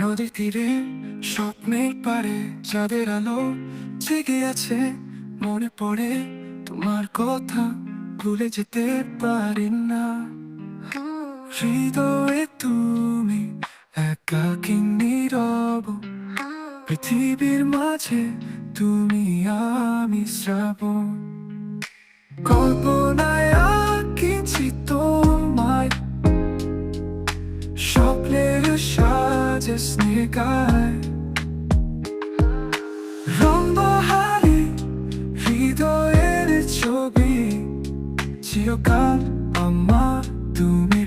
নদীর তীরে স্বপ্নের পারে যাদের আলো জেগে আছে, মনে পড়ে তোমার কথা ভুলে যেতে পারি না। হৃদয়ে তুমি একাকি নীরব? পৃথিবীর মাঝে তুমি আমি শ্রাবণ। কল্পনায় স্নেহায় রম্বহারি হৃদয়ের ছবি চিরকাল আমার তুমি।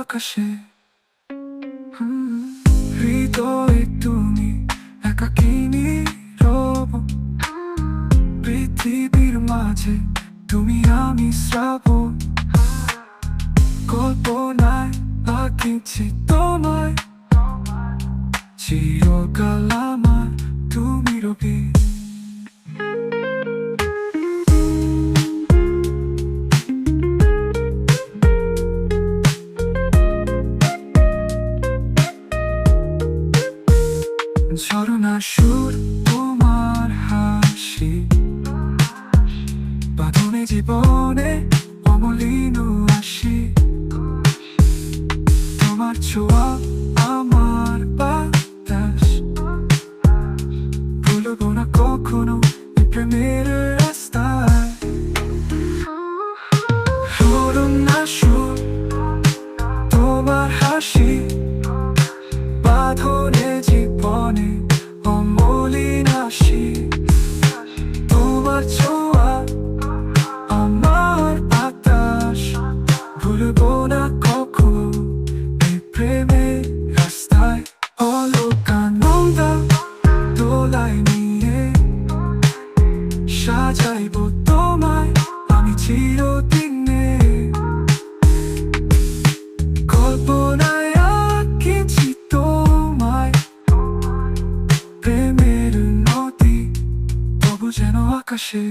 আকাশে। হৃদয়ে তুমি একাকিনী রব পৃথিবীর মাঝে তুমি আমি শ্রাবণ। কল্পনায় আঁকিছি তোমায়। চিরকাল আমার তুমি রবি। ঝরনা সুর তোমার হাসি। বাঁধনে জীবনে অমলিন আসি। তোমার ছোঁয়া চিরদিনে কল্পনায় আঁকিছি তোমায়। প্রেমের নদী তবু যেন আকাশে